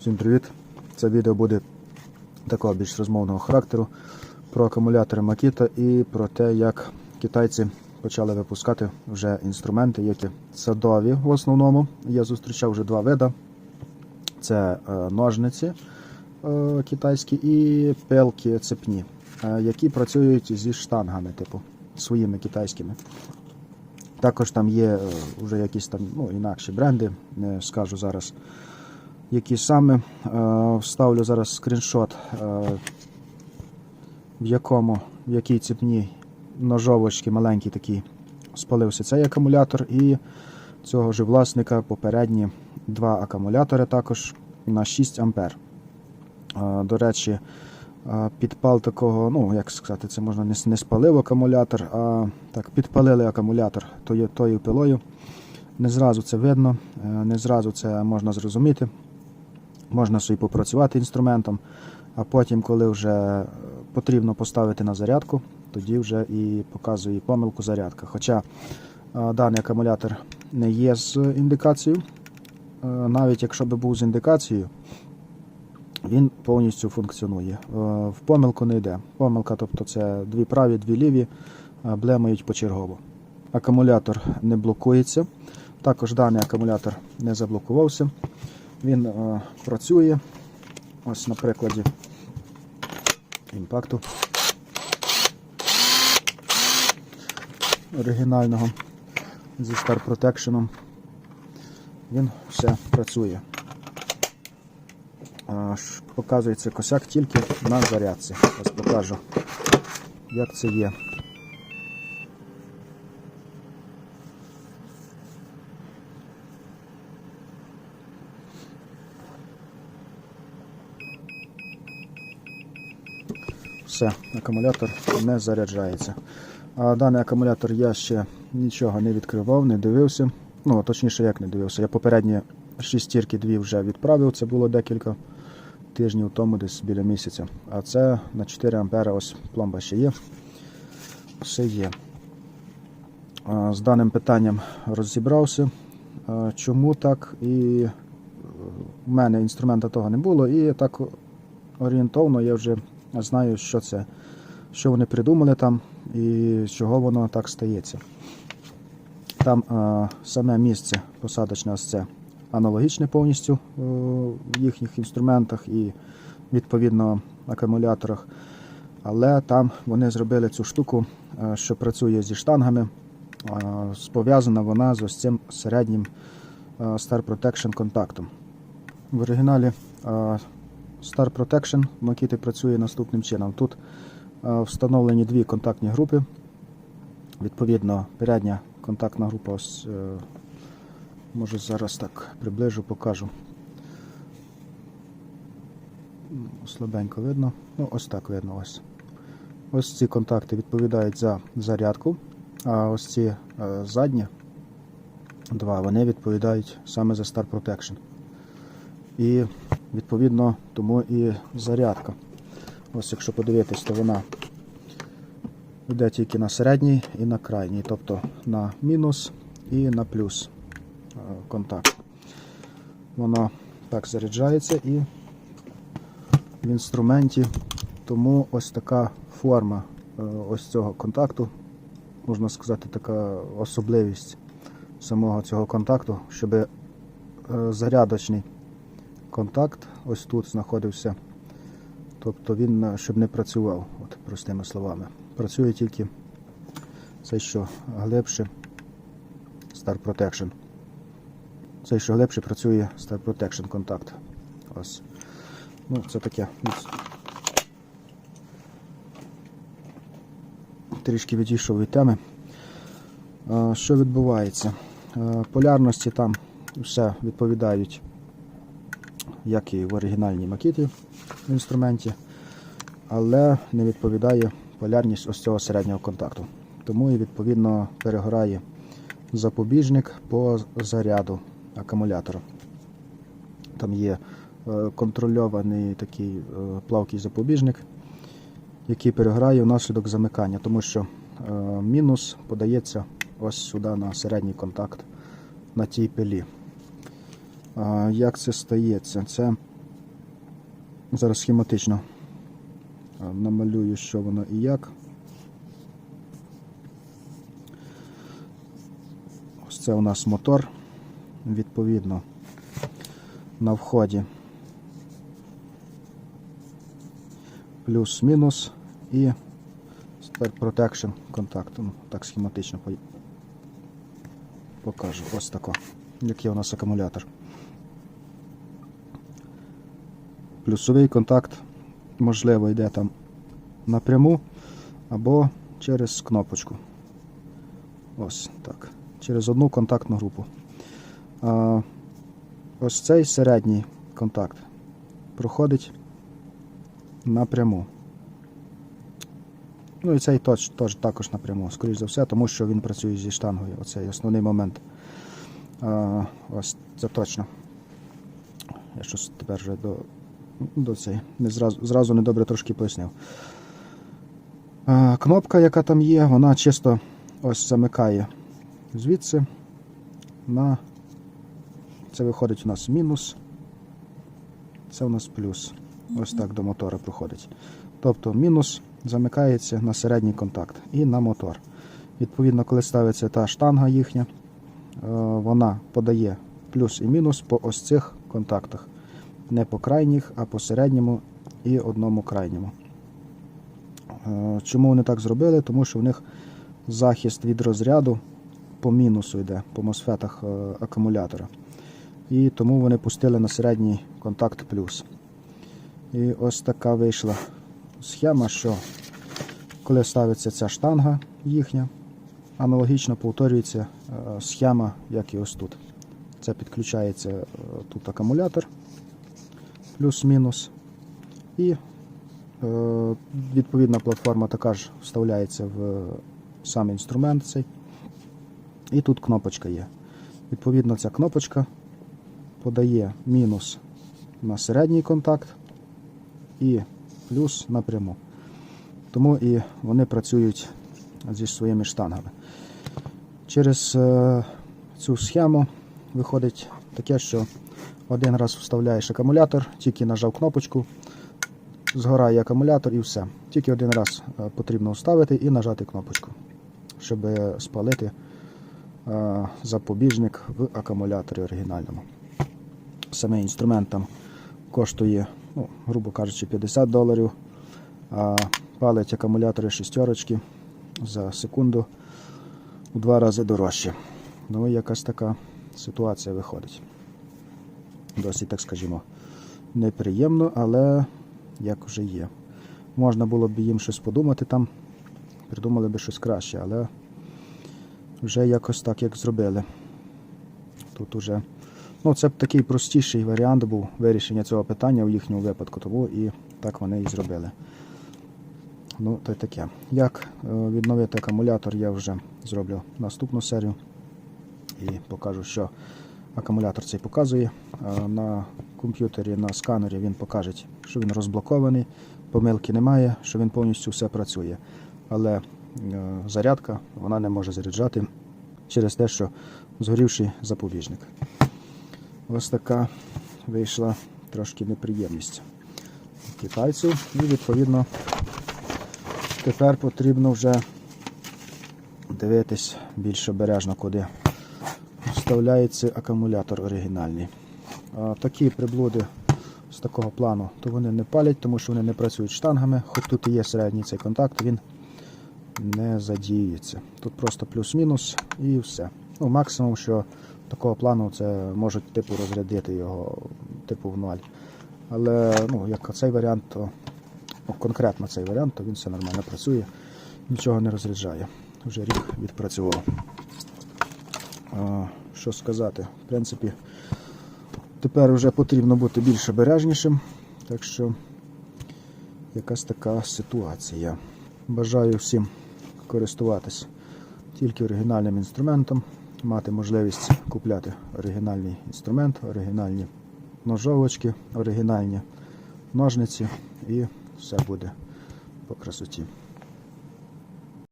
Всім привіт! Це відео буде такого більш розмовного характеру про акумулятори Makita і про те, як китайці почали випускати вже інструменти, які садові в основному. Я зустрічав вже два види: це е, ножниці е, китайські і пилки цепні, е, які працюють зі штангами, типу своїми китайськими. Також там є вже якісь там ну, інакші бренди, не скажу зараз які саме. Е, Вставлю зараз скріншот, е, в якому, в якій ціпній ножовочці маленький такий спалився цей акумулятор, і цього ж власника попередні два акумулятори також на 6 ампер. Е, До речі, підпал такого, ну як сказати, це можна не, не спалив акумулятор, а так підпалили акумулятор тою, тою пилою. Не зразу це видно, не зразу це можна зрозуміти. Можна собі попрацювати інструментом, а потім, коли вже е, потрібно поставити на зарядку, тоді вже і показує помилку зарядка. Хоча е, даний акумулятор не є з індикацією, е, навіть якщо би був з індикацією, він повністю функціонує. В помилку не йде. Помилка, тобто це дві праві, дві ліві, блемають почергово. Акумулятор не блокується. Також даний акумулятор не заблокувався. Він е, працює. Ось на прикладі імпакту оригінального зі Star Protection. Він все працює. А, Показується косяк тільки на зарядці. Ось покажу, як це є. Все, акумулятор не заряджається. А даний акумулятор я ще нічого не відкривав, не дивився. Ну, точніше, як не дивився. Я попередні шістірки дві вже відправив, це було декілька тижнів тому, десь біля місяця. А це на 4 ампера ось пломба ще є. Все є. З даним питанням розібрався. Чому так? І е, в мене інструмента того не було, і так орієнтовно я вже знаю, що це, що вони придумали там і чого воно так стається. Там е, саме місце посадочне ось це аналогічне повністю е, в їхніх інструментах і відповідно акумуляторах. Але там вони зробили цю штуку, е, що працює зі штангами. Пов'язана вона з ось цим середнім Star Protection контактом. В оригіналі Star Protection Makita працює наступним чином. Тут е, встановлені дві контактні групи. Відповідно, передня контактна група, ось, е, може зараз так приближу, покажу. Слабенько видно. Ну, ось так видно. Ось. Ось ці контакти відповідають за зарядку, а ось ці е, задні два вони відповідають саме за Star Protection. І відповідно тому і зарядка. Ось якщо подивитись, то вона йде тільки на середній і на крайній, тобто на мінус і на плюс е, контакт. Воно так заряджається і в інструменті, тому ось така форма е, ось цього контакту, можна сказати, така особливість самого цього контакту, щоб е, зарядочний контакт ось тут знаходився. Тобто він е, щоб не працював, от простими словами. Працює тільки цей, що глибше Star Protection. Цей, що глибше працює Star Protection контакт. Ось. Ну, це таке. Трішки відійшов від теми. Е, Що відбувається? Е, Полярності там все відповідають як і в оригінальній макіті інструменті, але не відповідає полярність ось цього середнього контакту. Тому і відповідно перегорає запобіжник по заряду акумулятора. Там є е, контрольований такий е, плавкий запобіжник, який переграє внаслідок замикання, тому що е, мінус подається ось сюди на середній контакт на тій пилі. Як це стається? Це Зараз схематично намалюю, що воно і як. Ось це у нас мотор. Відповідно, на вході плюс-мінус і тепер protection контакт. Ну, так схематично покажу. Ось тако. Який у нас акумулятор. Плюсовий контакт, можливо, йде там напряму або через кнопочку. Ось так. Через одну контактну групу. А, ось цей середній контакт проходить напряму. Ну і цей точ, точ, також напряму, скоріш за все, тому що він працює зі штангою. Оцей основний момент. А, ось це точно. Я щось тепер вже до, до. Не зразу, зразу недобре трошки пояснив. Кнопка, яка там є, вона чисто ось замикає звідси на. Це виходить у нас мінус. Це у нас плюс. Ось так до мотора проходить. Тобто мінус замикається на середній контакт і на мотор. Відповідно, коли ставиться та штанга їхня, е, вона подає плюс і мінус по ось цих контактах. Не по крайніх, а по середньому і одному крайньому. Е, Чому вони так зробили? Тому що в них захист від розряду по мінусу йде, по мосфетах е, акумулятора. І тому вони пустили на середній контакт плюс. І ось така вийшла схема, що коли ставиться ця штанга їхня, аналогічно повторюється е, схема, як і ось тут. Це підключається тут акумулятор плюс-мінус. І е, відповідна платформа така ж вставляється в сам інструмент цей. І тут кнопочка є. Відповідно, ця кнопочка подає мінус на середній контакт і плюс напряму. Тому і вони працюють зі своїми штангами. Через е, цю схему виходить таке, що один раз вставляєш акумулятор, тільки нажав кнопочку, згорає акумулятор і все. Тільки один раз е, потрібно вставити і нажати кнопочку, щоб спалити е, запобіжник в акумуляторі оригінальному. Саме інструмент там коштує, ну, грубо кажучи, 50 доларів, а палить акумулятори шістерочки за секунду у два рази дорожче. Ну і якась така ситуація виходить. Досить, так скажімо, неприємно, але як вже є. Можна було б їм щось подумати там, придумали б щось краще, але вже якось так, як зробили. Тут уже Ну, це б такий простіший варіант був вирішення цього питання в їхньому випадку, тому і так вони і зробили. Ну, то й таке. Як е, відновити акумулятор, я вже зроблю наступну серію і покажу, що акумулятор цей показує. На комп'ютері, на сканері він покаже, що він розблокований, помилки немає, що він повністю все працює. Але е, зарядка вона не може заряджати через те, що згорівший запобіжник. Ось така вийшла трошки неприємність китайців. І відповідно тепер потрібно вже дивитись більш обережно, куди вставляється акумулятор оригінальний. Такі приблуди з такого плану, то вони не палять, тому що вони не працюють штангами, хоч тут і є середній цей контакт, він не задіюється. Тут просто плюс-мінус і все. Ну, максимум, що такого плану це можуть типу розрядити його типу в ноль. Але ну, як цей варіант, то ну, конкретно цей варіант, то він все нормально працює, нічого не розряджає. Вже рік відпрацював. Що сказати? В принципі, тепер вже потрібно бути більш обережнішим. Так що якась така ситуація. Бажаю всім користуватись тільки оригінальним інструментом, мати можливість купляти оригінальний інструмент, оригінальні ножовочки, оригінальні ножниці і все буде по красоті.